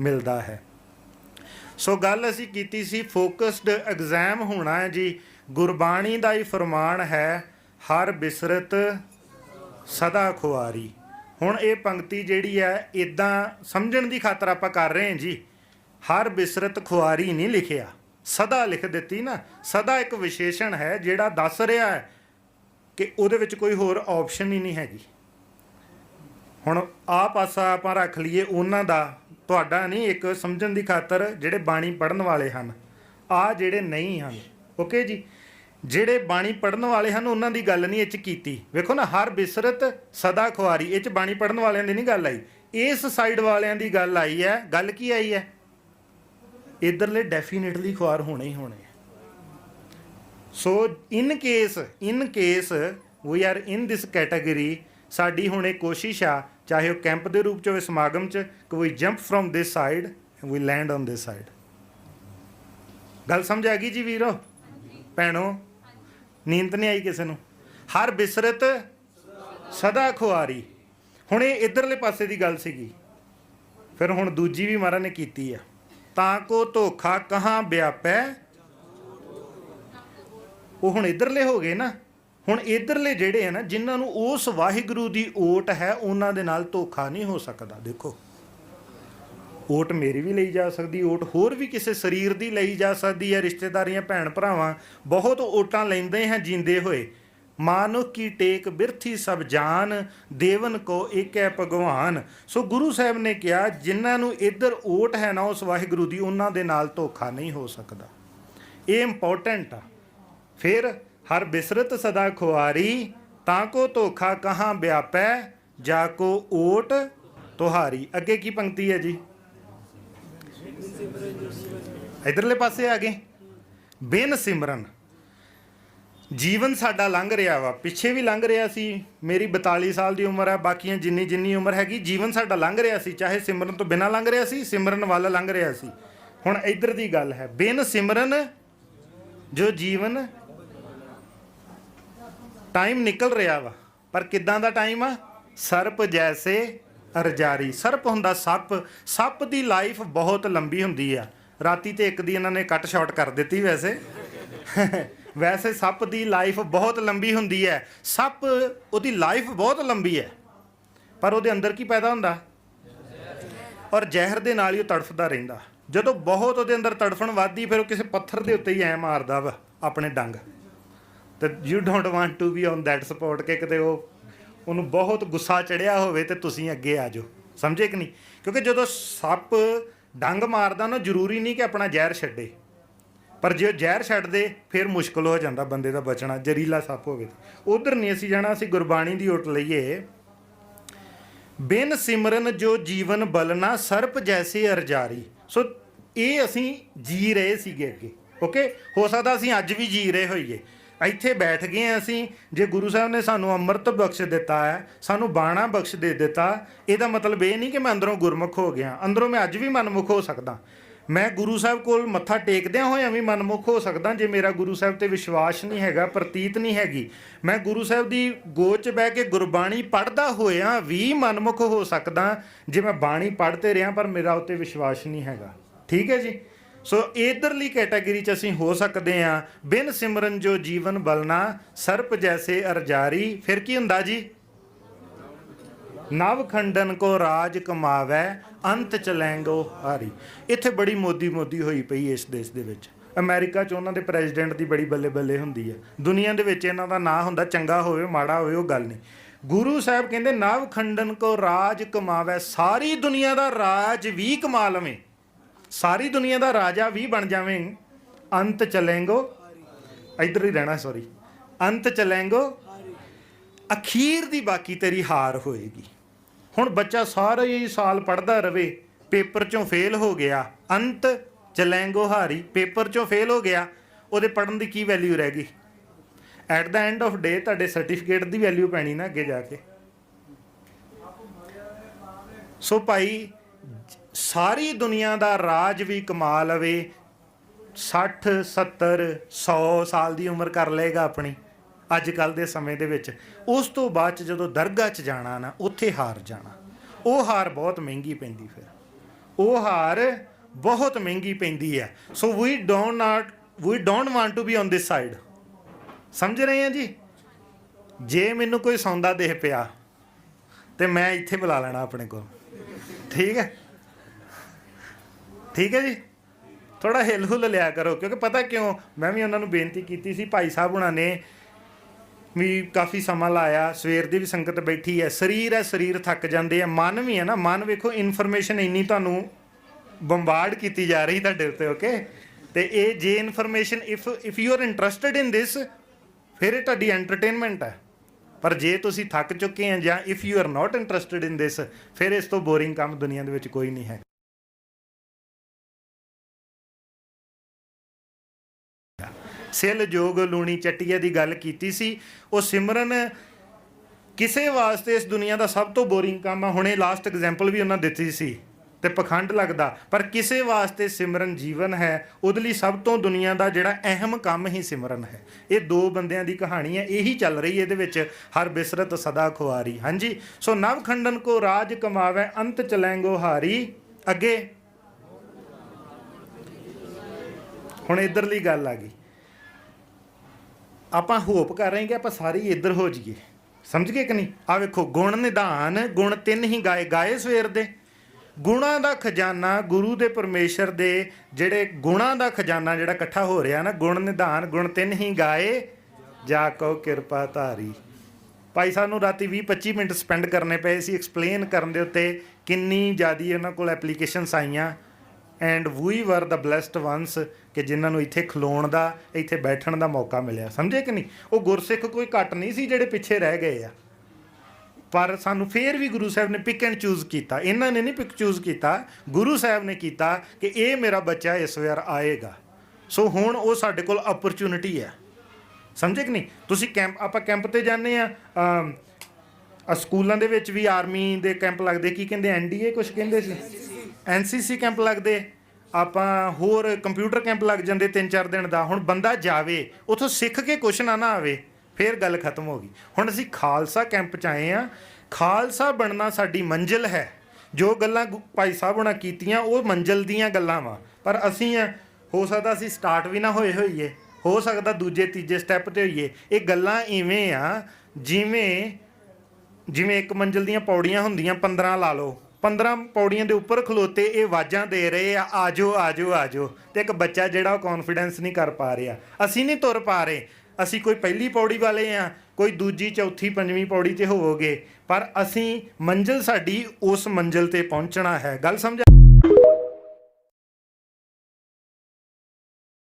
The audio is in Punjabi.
ਮਿਲਦਾ ਹੈ। ਸੋ ਗੱਲ ਅਸੀਂ ਕੀਤੀ ਸੀ ਫੋਕਸਡ ਐਗਜ਼ਾਮ ਹੋਣਾ ਹੈ ਜੀ। ਗੁਰਬਾਣੀ ਦਾ ਹੀ ਫਰਮਾਨ ਹੈ, ਹਰ ਬਿਸਰਤ ਸਦਾ ਖੁਆਰੀ। ਹੁਣ ਇਹ ਪੰਕਤੀ ਜਿਹੜੀ ਹੈ ਇਦਾਂ ਸਮਝਣ ਦੀ ਖਾਤਰ ਆਪਾਂ ਕਰ ਰਹੇ ਹਾਂ ਜੀ। ਹਰ ਬਿਸਰਤ ਖੁਆਰੀ ਨਹੀਂ ਲਿਖਿਆ। ਸਦਾ ਲਿਖ ਦਿੱਤੀ ਨਾ। ਸਦਾ ਇੱਕ ਵਿਸ਼ੇਸ਼ਣ ਹੈ ਜਿਹੜਾ ਦੱਸ ਰਿਹਾ ਹੈ ਕਿ ਉਹਦੇ ਵਿੱਚ ਕੋਈ ਹੋਰ ਆਪਸ਼ਨ ਹੀ ਨਹੀਂ ਹੈਗੀ। ਹੁਣ ਆ ਪਾਸਾ ਆਪਾਂ ਰੱਖ ਲਈਏ ਉਹਨਾਂ ਦਾ। ਤੁਹਾਡਾ ਨਹੀਂ, ਇੱਕ ਸਮਝਣ ਦੀ ਖਾਤਰ ਜਿਹੜੇ ਬਾਣੀ ਪੜਨ ਵਾਲੇ ਹਨ, ਆ ਜਿਹੜੇ ਨਹੀਂ ਹਨ। ਓਕੇ ਜੀ? ਜਿਹੜੇ ਬਾਣੀ ਪੜਨ ਵਾਲੇ ਹਨ, ਉਹਨਾਂ ਦੀ ਗੱਲ ਨਹੀਂ ਇਹ ਚ ਕੀਤੀ। ਵੇਖੋ ਨਾ, ਹਰ ਬਿਸਰਤ ਸਦਾ ਖੁਆਰੀ। ਇਹ ਚ ਬਾਣੀ ਪੜਨ ਵਾਲਿਆਂ ਦੀ ਨਹੀਂ ਗੱਲ ਆਈ। ਇਸ ਸਾਈਡ ਵਾਲਿਆਂ ਦੀ ਗੱਲ ਆਈ ਹੈ। ਗੱਲ ਕੀ ਆਈ ਹੈ? ਇਧਰਲੇ ਡੈਫੀਨਿਟਲੀ ਖੁਆਰ ਹੋਣੇ ਹੀ ਹੋਣੇ so in case in case we are in this category ਸਾਡੀ ਹੁਣ ਇਹ ਕੋਸ਼ਿਸ਼ ਆ ਚਾਹੇ ਉਹ ਕੈਂਪ ਦੇ ਰੂਪ ਚ ਹੋਵੇ, ਸਮਾਗਮ ਚ, ਕਿ we jump from this side we land on this side ਗੱਲ ਸਮਝ ਆ ਗਈ ਜੀ ਵੀਰੋ? ਭੈਣੋ, ਨੀਂਦ ਨਹੀਂ ਆਈ ਕਿਸੇ ਨੂੰ। ਹਰ ਬਿਸਰਤ ਸਦਾ ਖੁਆਰੀ। ਹੁਣ ਇਹ ਇਧਰਲੇ ਪਾਸੇ ਦੀ ਗੱਲ ਸੀਗੀ। ਫਿਰ ਹੁਣ ਦੂਜੀ ਵੀ ਮਹਾਰਾਜ ਨੇ ਕੀਤੀ ਆ। ਤਾਂ ਕੋ ਧੋਖਾ ਕਹਾਂ ਵਿਆਪੈ? ਉਹ ਹੁਣ ਇਧਰਲੇ ਹੋ ਗਏ ਨਾ। ਹੁਣ ਇਧਰਲੇ ਜਿਹੜੇ ਆ ਨਾ, ਜਿਨ੍ਹਾਂ ਨੂੰ ਉਸ ਵਾਹਿਗੁਰੂ ਦੀ ਓਟ ਹੈ, ਉਹਨਾਂ ਦੇ ਨਾਲ ਧੋਖਾ ਨਹੀਂ ਹੋ ਸਕਦਾ। ਦੇਖੋ, ਓਟ ਮੇਰੀ ਵੀ ਲਈ ਜਾ ਸਕਦੀ, ਓਟ ਹੋਰ ਵੀ ਕਿਸੇ ਸਰੀਰ ਦੀ ਲਈ ਜਾ ਸਕਦੀ ਹੈ, ਰਿਸ਼ਤੇਦਾਰੀਆਂ, ਭੈਣ ਭਰਾਵਾਂ, ਬਹੁਤ ਓਟਾਂ ਲੈਂਦੇ ਹਨ ਜਿੰਦੇ ਹੋਏ। ਮਾਨੁਖ ਕੀ ਟੇਕ ਬਿਰਥੀ ਸਭ ਜਾਨ, ਦੇਵਨ ਕੋ ਹੈ ਭਗਵਾਨ। ਸੋ ਗੁਰੂ ਸਾਹਿਬ ਨੇ ਕਿਹਾ, ਜਿਨ੍ਹਾਂ ਨੂੰ ਇੱਧਰ ਓਟ ਹੈ ਨਾ, ਉਸ ਵਾਹਿਗੁਰੂ ਦੀ, ਉਹਨਾਂ ਦੇ ਨਾਲ ਧੋਖਾ ਨਹੀਂ ਹੋ ਸਕਦਾ। ਇਹ ਇੰਪੋਰਟੈਂਟ ਆ। ਫਿਰ ਹਰ ਬਿਸਰਤ ਸਦਾ ਖੁਆਰੀ, ਤਾਂ ਕੋ ਧੋਖਾ ਕਹਾਂ ਵਿਆਪੈ ਜਾ ਕੋ ਓਟ ਤੁਹਾਰੀ। ਅੱਗੇ ਕੀ ਪੰਕਤੀ ਹੈ ਜੀ? ਇਧਰਲੇ ਪਾਸੇ ਆ ਗਏ। ਬਿਨ ਸਿਮਰਨ। ਜੀਵਨ ਸਾਡਾ ਲੰਘ ਰਿਹਾ ਵਾ। ਪਿੱਛੇ ਵੀ ਲੰਘ ਰਿਹਾ ਸੀ। ਮੇਰੀ 42 ਸਾਲ ਦੀ ਉਮਰ ਹੈ, ਬਾਕੀਆਂ ਜਿੰਨੀ ਜਿੰਨੀ ਉਮਰ ਹੈਗੀ, ਜੀਵਨ ਸਾਡਾ ਲੰਘ ਰਿਹਾ ਸੀ। ਚਾਹੇ ਸਿਮਰਨ ਤੋਂ ਬਿਨਾ ਲੰਘ ਰਿਹਾ ਸੀ, ਸਿਮਰਨ ਵੱਲ ਲੰਘ ਰਿਹਾ ਸੀ। ਹੁਣ ਇੱਧਰ ਦੀ ਗੱਲ ਹੈ। ਬਿਨ ਸਿਮਰਨ ਜੋ ਜੀਵਨ ਟਾਈਮ ਨਿਕਲ ਰਿਹਾ ਵਾ। ਪਰ ਕਿੱਦਾਂ ਦਾ ਟਾਈਮ ਆ? ਸਰਪ ਜੈਸੇ ਰਜਾਰੀ ਸਰਪ ਹੁੰਦਾ ਸੱਪ। ਸੱਪ ਦੀ ਲਾਈਫ ਬਹੁਤ ਲੰਬੀ ਹੁੰਦੀ ਆ। ਰਾਤੀ ਤੇ ਇੱਕ ਦੀ ਇਹਨਾਂ ਨੇ ਕੱਟ ਸ਼ਾਟ ਕਰ ਦਿੱਤੀ ਵੈਸੇ। ਵੈਸੇ ਸੱਪ ਦੀ ਲਾਈਫ ਬਹੁਤ ਲੰਬੀ ਹੁੰਦੀ ਹੈ। ਸੱਪ ਉਹਦੀ ਲਾਈਫ ਬਹੁਤ ਲੰਬੀ ਹੈ। ਪਰ ਉਹਦੇ ਅੰਦਰ ਕੀ ਪੈਦਾ ਹੁੰਦਾ? ਔਰ ਜ਼ਹਿਰ ਦੇ ਨਾਲ ਹੀ ਉਹ ਤੜਫਦਾ ਰਹਿੰਦਾ। ਜਦੋਂ ਬਹੁਤ ਉਹਦੇ ਅੰਦਰ ਤੜਫਣ ਵੱਧਦੀ, ਫਿਰ ਉਹ ਕਿਸੇ ਪੱਥਰ ਦੇ ਉੱਤੇ ਹੀ ਐ ਮਾਰਦਾ ਵਾ, ਆਪਣੇ ਡੰਗ। ਤੇ you don't want to be on that support ਕਿ ਕਿਤੇ ਉਹ ਉਹਨੂੰ ਬਹੁਤ ਗੁੱਸਾ ਚੜਿਆ ਹੋਵੇ ਤੇ ਤੁਸੀਂ ਅੱਗੇ ਆ ਜਾਓ। ਸਮਝੇ ਕਿ ਨਹੀਂ? ਕਿਉਂਕਿ ਜਦੋਂ ਸੱਪ ਡੰਗ ਮਾਰਦਾ ਨਾ, ਜ਼ਰੂਰੀ ਨਹੀਂ ਕਿ ਆਪਣਾ ਜ਼ਹਿਰ ਛੱਡੇ। ਪਰ ਜੇ ਉਹ ਜ਼ਹਿਰ ਛੱਡ ਦੇ ਫਿਰ ਮੁਸ਼ਕਲ ਹੋ ਜਾਂਦਾ ਬੰਦੇ ਦਾ ਬਚਣਾ, ਜ਼ਹਿਰੀਲਾ ਸੱਪ ਹੋਵੇ ਉਧਰ ਨਹੀਂ ਅਸੀਂ ਜਾਣਾ, ਅਸੀਂ ਗੁਰਬਾਣੀ ਦੀ ਓਟ ਲਈਏ। ਬਿਨ ਸਿਮਰਨ ਜੋ ਜੀਵਨ ਬਲਨਾ, ਸਰਪ ਜੈਸੇ ਅਰਜਾਰੀ। ਸੋ ਇਹ ਅਸੀਂ ਜੀ ਰਹੇ ਸੀਗੇ ਅੱਗੇ ਓਕੇ ਹੋ ਸਕਦਾ ਅਸੀਂ ਅੱਜ ਵੀ ਜੀ ਰਹੇ ਹੋਈਏ। ਇੱਥੇ ਬੈਠ ਗਏ ਹਾਂ ਅਸੀਂ, ਜੇ ਗੁਰੂ ਸਾਹਿਬ ਨੇ ਸਾਨੂੰ ਅੰਮ੍ਰਿਤ ਬਖਸ਼ ਦਿੱਤਾ ਹੈ, ਸਾਨੂੰ ਬਾਣਾ ਬਖਸ਼ ਦੇ ਦਿੱਤਾ, ਇਹਦਾ ਮਤਲਬ ਇਹ ਨਹੀਂ ਕਿ ਮੈਂ ਅੰਦਰੋਂ ਗੁਰਮੁਖ ਹੋ ਗਿਆ, ਅੰਦਰੋਂ ਮੈਂ ਅੱਜ ਵੀ ਮਨਮੁਖ ਹੋ ਸਕਦਾ। ਮੈਂ ਗੁਰੂ ਸਾਹਿਬ ਕੋਲ ਮੱਥਾ ਟੇਕਦਿਆਂ ਹੋਇਆਂ ਵੀ ਮਨਮੁਖ ਹੋ ਸਕਦਾ, ਜੇ ਮੇਰਾ ਗੁਰੂ ਸਾਹਿਬ ਤੇ ਵਿਸ਼ਵਾਸ ਨਹੀਂ ਹੈਗਾ, ਪ੍ਰਤੀਤ ਨਹੀਂ ਹੈਗੀ। ਮੈਂ ਗੁਰੂ ਸਾਹਿਬ ਦੀ ਗੋਚ 'ਚ ਬਹਿ ਕੇ ਗੁਰਬਾਣੀ ਪੜ੍ਹਦਾ ਹੋਇਆਂ ਵੀ ਮਨਮੁਖ ਹੋ ਸਕਦਾ, ਜੇ ਮੈਂ ਬਾਣੀ ਪੜ੍ਹਦੇ ਰਿਹਾ, ਪਰ ਮੇਰਾ ਉੱਤੇ ਵਿਸ਼ਵਾਸ ਨਹੀਂ ਹੈਗਾ। ਠੀਕ ਹੈ ਜੀ? ਸੋ ਇਧਰਲੀ ਕੈਟਾਗਰੀ 'ਚ ਅਸੀਂ ਹੋ ਸਕਦੇ ਹਾਂ। ਬਿਨ ਸਿਮਰਨ ਜੋ ਜੀਵਨ ਬਲਨਾ, ਸਰਪ ਜੈਸੇ ਅਰਜਾਰੀ। ਫਿਰ ਕੀ ਹੁੰਦਾ ਜੀ? ਨਵ ਖੰਡਨ ਕੋ ਰਾਜ ਕਮਾਵੈ, ਅੰਤ ਚਲੈਂਗੋ ਹਾਰੀ। ਇੱਥੇ ਬੜੀ ਮੋਦੀ ਮੋਦੀ ਹੋਈ ਪਈ ਇਸ ਦੇਸ਼ ਦੇ ਵਿੱਚ। ਅਮਰੀਕਾ 'ਚ ਉਹਨਾਂ ਦੇ ਪ੍ਰੈਜ਼ੀਡੈਂਟ ਦੀ ਬੜੀ ਬੱਲੇ ਬੱਲੇ ਹੁੰਦੀ ਹੈ। ਦੁਨੀਆ ਦੇ ਵਿੱਚ ਇਹਨਾਂ ਦਾ ਨਾਂ ਹੁੰਦਾ, ਚੰਗਾ ਹੋਵੇ, ਮਾੜਾ ਹੋਵੇ, ਉਹ ਗੱਲ ਨਹੀਂ। ਗੁਰੂ ਸਾਹਿਬ ਕਹਿੰਦੇ, ਨਵ ਖੰਡਨ ਕੋ ਰਾਜ ਕਮਾਵੈ, ਸਾਰੀ ਦੁਨੀਆ ਦਾ ਰਾਜ ਵੀ ਕਮਾ ਲਵੇਂ। ਸਾਰੀ ਦੁਨੀਆ ਦਾ ਰਾਜਾ ਵੀ ਬਣ ਜਾਵੇਂ। ਅੰਤ ਚਲੇਂਗੋ। ਇਧਰ ਹੀ ਰਹਿਣਾ ਸੌਰੀ ਅੰਤ ਚਲੇਂਗੋ। ਅਖੀਰ ਦੀ ਬਾਕੀ ਤੇਰੀ ਹਾਰ ਹੋਏਗੀ। ਹੁਣ ਬੱਚਾ ਸਾਰਾ ਹੀ ਸਾਲ ਪੜਦਾ ਰਵੇ, ਪੇਪਰ ਚੋਂ ਫੇਲ ਹੋ ਗਿਆ। ਅੰਤ ਚਲੇਂਗੋ ਹਾਰੀ, ਪੇਪਰ ਚੋਂ ਫੇਲ ਹੋ ਗਿਆ। ਉਹਦੇ ਪੜਨ ਦੀ ਕੀ ਵੈਲਿਊ ਰਹਿ ਗਈ? At the end of day ਤੁਹਾਡੇ ਸਰਟੀਫਿਕੇਟ ਦੀ ਵੈਲਿਊ ਪੈਣੀ ਨਾ ਅੱਗੇ ਜਾ ਕੇ। ਸੋ ਭਾਈ ਸਾਰੀ ਦੁਨੀਆ ਦਾ ਰਾਜ ਵੀ ਕਮਾ ਲਵੇ 60 70 100 ਸਾਲ ਦੀ ਉਮਰ ਕਰ ਲਏਗਾ ਆਪਣੀ ਅੱਜ ਕੱਲ ਦੇ ਸਮੇਂ ਦੇ ਵਿੱਚ। ਉਸ ਤੋਂ ਬਾਅਦ ਚ ਜਦੋਂ ਦਰਗਾਹ ਚ ਜਾਣਾ ਨਾ, ਉੱਥੇ ਹਾਰ ਜਾਣਾ। ਉਹ ਹਾਰ ਬਹੁਤ ਮਹਿੰਗੀ ਪੈਂਦੀ ਫਿਰ। ਉਹ ਹਾਰ ਬਹੁਤ ਮਹਿੰਗੀ ਪੈਂਦੀ ਹੈ। So we don't not we don't want to be on this side ਸਮਝ ਰਹੇ ਆ ਜੀ? ਜੇ ਮੈਨੂੰ ਕੋਈ ਸੌਂਦਾ ਦੇਖ ਪਿਆ, ਤੇ ਮੈਂ ਇੱਥੇ ਬੁਲਾ ਲੈਣਾ ਆਪਣੇ ਕੋਲ। ਠੀਕ ਹੈ? ਠੀਕ ਹੈ ਜੀ? ਥੋੜਾ ਹਿਲ ਹੁਲ ਲਿਆ ਕਰੋ, ਕਿਉਂਕਿ ਪਤਾ ਕਿਉਂ, ਮੈਂ ਵੀ ਉਹਨਾਂ ਨੂੰ ਬੇਨਤੀ ਕੀਤੀ ਸੀ, ਭਾਈ ਸਾਹਿਬ ਹੁਣਾਂ ਨੇ ਵੀ ਕਾਫੀ ਸਮਾਂ ਲਾਇਆ, ਸਵੇਰ ਦੀ ਵੀ ਸੰਗਤ ਬੈਠੀ ਹੈ, ਸਰੀਰ ਹੈ, ਸਰੀਰ ਥੱਕ ਜਾਂਦੇ ਆ, ਮਨ ਵੀ ਹੈ ਨਾ, ਮਨ ਵੇਖੋ ਇਨਫੋਰਮੇਸ਼ਨ ਇੰਨੀ ਤੁਹਾਨੂੰ ਬੰਬਾਰਡ ਕੀਤੀ ਜਾ ਰਹੀ ਤੁਹਾਡੇ ਉੱਤੇ ਓਕੇ ਤੇ ਇਹ ਜੇ information if if you are interested in this ਫਿਰ ਇਹ ਤੁਹਾਡੀ ਐਂਟਰਟੇਨਮੈਂਟ ਹੈ। ਪਰ ਜੇ ਤੁਸੀਂ ਥੱਕ ਚੁੱਕੇ ਆ ਜਾਂ if you are not interested in this ਫਿਰ ਇਸ ਤੋਂ ਬੋਰਿੰਗ ਕੰਮ ਦੁਨੀਆ ਦੇ ਵਿੱਚ ਕੋਈ ਨਹੀਂ ਹੈ। ਸਿਲ ਜੋਗ ਲੂਣੀ ਚੱਟੀਏ ਦੀ ਗੱਲ ਕੀਤੀ ਸੀ। ਉਹ ਸਿਮਰਨ ਕਿਸੇ ਵਾਸਤੇ ਇਸ ਦੁਨੀਆ ਦਾ ਸਭ ਤੋਂ ਬੋਰਿੰਗ ਕੰਮ ਆ। ਹੁਣੇ ਲਾਸਟ ਐਗਜ਼ਾਮਪਲ ਵੀ ਉਹਨਾਂ ਦਿੱਤੀ ਸੀ ਤੇ ਪਖੰਡ ਲੱਗਦਾ। ਪਰ ਕਿਸੇ ਵਾਸਤੇ ਸਿਮਰਨ ਜੀਵਨ ਹੈ, ਉਹਦੇ ਲਈ ਸਭ ਤੋਂ ਦੁਨੀਆ ਦਾ ਜਿਹੜਾ ਅਹਿਮ ਕੰਮ ਹੀ ਸਿਮਰਨ ਹੈ। ਇਹ ਦੋ ਬੰਦਿਆਂ ਦੀ ਕਹਾਣੀ ਹੈ, ਇਹੀ ਚੱਲ ਰਹੀ ਹੈ, ਇਹਦੇ ਵਿੱਚ ਹਰ ਬਿਸਰਤ ਸਦਾ ਖੁਆਰੀ। ਹਾਂਜੀ, ਸੋ ਨਵ ਖੰਡਨ ਕੋ ਰਾਜ ਕਮਾਵੇ, ਅੰਤ ਚਲੈਂਗੋ ਹਾਰੀ। ਅੱਗੇ। ਹੁਣ ਇਧਰਲੀ ਗੱਲ ਆ ਗਈ। ਆਪਾਂ ਹੋਪ ਕਰ ਰਹੇ ਕਿ ਆਪਾਂ ਸਾਰੇ ਇੱਧਰ ਹੋ ਜਾਈਏ। ਸਮਝ ਗਏ ਕਿ ਨਹੀਂ? ਆ ਵੇਖੋ, ਗੁਣ ਨਿਧਾਨ, ਗੁਣ ਤਿੰਨ ਹੀ ਗਾਏ ਗਾਏ ਸਵੇਰ ਦੇ। ਗੁਣਾਂ ਦਾ ਖਜ਼ਾਨਾ ਗੁਰੂ ਦੇ ਪਰਮੇਸ਼ਰ ਦੇ, ਜਿਹੜੇ ਗੁਣਾਂ ਦਾ ਖਜ਼ਾਨਾ ਜਿਹੜਾ ਇਕੱਠਾ ਹੋ ਰਿਹਾ ਨਾ, ਗੁਣ ਨਿਧਾਨ, ਗੁਣ ਤਿੰਨ ਹੀ ਗਾਏ, ਜਾ ਕੋ ਕਿਰਪਾ ਧਾਰੀ। ਭਾਈ ਸਾਨੂੰ ਰਾਤੀ 20 25 ਮਿੰਟ ਸਪੈਂਡ ਕਰਨੇ ਪਏ ਸੀ ਐਕਸਪਲੇਨ ਕਰਨ ਦੇ ਉੱਤੇ ਕਿੰਨੀ ਜਿਆਦੀ ਉਹਨਾਂ ਕੋਲ ਐਪਲੀਕੇਸ਼ਨਸ ਆਈਆਂ। ਐਂਡ ਵੀ ਵਰ ਦਾ ਬlesed ਵਨਸ ਕਿ ਜਿਨ੍ਹਾਂ ਨੂੰ ਇੱਥੇ ਖਲੋਣ ਦਾ, ਇੱਥੇ ਬੈਠਣ ਦਾ ਮੌਕਾ ਮਿਲਿਆ। ਸਮਝੇ ਕਿ ਨਹੀਂ? ਉਹ ਗੁਰਸਿੱਖ ਕੋਈ ਘੱਟ ਨਹੀਂ ਸੀ ਜਿਹੜੇ ਪਿੱਛੇ ਰਹਿ ਗਏ ਆ। ਪਰ ਸਾਨੂੰ ਫੇਰ ਵੀ ਗੁਰੂ ਸਾਹਿਬ ਨੇ ਪਿਕ ਐਂਡ ਚੂਜ਼ ਕੀਤਾ। ਇਹਨਾਂ ਨੇ ਨਹੀਂ ਪਿਕ ਚੂਜ਼ ਕੀਤਾ, ਗੁਰੂ ਸਾਹਿਬ ਨੇ ਕੀਤਾ ਕਿ ਇਹ ਮੇਰਾ ਬੱਚਾ ਇਸ ਵਾਰ ਆਏਗਾ। ਸੋ ਹੁਣ ਉਹ ਸਾਡੇ ਕੋਲ ਅਪਰਚੂਨਿਟੀ ਹੈ ਸਮਝੇ ਕਿ ਨਹੀਂ? ਤੁਸੀਂ ਕੈਂਪ ਆਪਾਂ ਕੈਂਪ ਤੇ ਜਾਂਦੇ ਆ ਆ ਸਕੂਲਾਂ ਦੇ ਵਿੱਚ ਵੀ ਆਰਮੀ ਦੇ ਕੈਂਪ ਲੱਗਦੇ। ਕੀ ਕਹਿੰਦੇ? ਐਨਡੀਏ ਕੁਝ ਕਹਿੰਦੇ ਸੀ? ਐਨਸੀਸੀ ਕੈਂਪ ਲੱਗਦੇ। ਆਪਾਂ ਹੋਰ ਕੰਪਿਊਟਰ ਕੈਂਪ ਲੱਗ ਜਾਂਦੇ 3-4 ਦਿਨ ਦਾ। ਹੁਣ ਬੰਦਾ ਜਾਵੇ, ਉਥੋਂ ਸਿੱਖ ਕੇ ਕੁਛ ਨਾ ਨਾ ਆਵੇ, ਫਿਰ ਗੱਲ ਖਤਮ ਹੋ ਗਈ। ਹੁਣ ਅਸੀਂ ਖਾਲਸਾ ਕੈਂਪ ਚ ਆਏ ਆ ਖਾਲਸਾ ਬਣਨਾ ਸਾਡੀ ਮੰਜ਼ਿਲ ਹੈ। ਜੋ ਗੱਲਾਂ ਗੁ- ਭਾਈ ਸਾਹਿਬ ਹੁਣਾਂ ਕੀਤੀਆਂ, ਉਹ ਮੰਜ਼ਿਲ ਦੀਆਂ ਗੱਲਾਂ ਵਾ। ਪਰ ਅਸੀਂ ਆ ਹੋ ਸਕਦਾ ਅਸੀਂ ਸਟਾਰਟ ਵੀ ਨਾ ਹੋਏ ਹੋਈਏ, ਹੋ ਸਕਦਾ ਦੂਜੇ, ਤੀਜੇ ਸਟੈਪ ਤੇ ਹੋਈਏ। ਇਹ ਗੱਲਾਂ ਇਵੇਂ ਆ, ਜਿਵੇਂ ਜਿਵੇਂ ਇੱਕ ਮੰਜ਼ਿਲ ਦੀਆਂ ਪੌੜੀਆਂ ਹੁੰਦੀਆਂ 15 ਲਾ ਲਓ। 15 ਪੌੜੀਆਂ ਦੇ ਉੱਪਰ ਖਲੋਤੇ ਇਹ ਆਵਾਜ਼ਾਂ ਦੇ ਰਹੇ ਆ, ਆਜੋ ਆਜੋ ਆਜੋ। ਤੇ ਇੱਕ ਬੱਚਾ ਜਿਹੜਾ ਉਹ ਕੌਨਫੀਡੈਂਸ ਨਹੀਂ ਕਰ ਪਾ ਰਿਹਾ। ਅਸੀਂ ਨਹੀਂ ਤੁਰ ਪਾ ਰਹੇ। ਅਸੀਂ ਕੋਈ ਪਹਿਲੀ ਪੌੜੀ ਵਾਲੇ ਆ, ਕੋਈ ਦੂਜੀ, ਚੌਥੀ, ਪੰਜਵੀਂ ਪੌੜੀ ਤੇ ਹੋਵੋਗੇ, ਪਰ ਅਸੀਂ ਮੰਜ਼ਿਲ ਸਾਡੀ ਉਸ ਮੰਜ਼ਿਲ ਤੇ ਪਹੁੰਚਣਾ ਹੈ। ਗੱਲ ਸਮਝ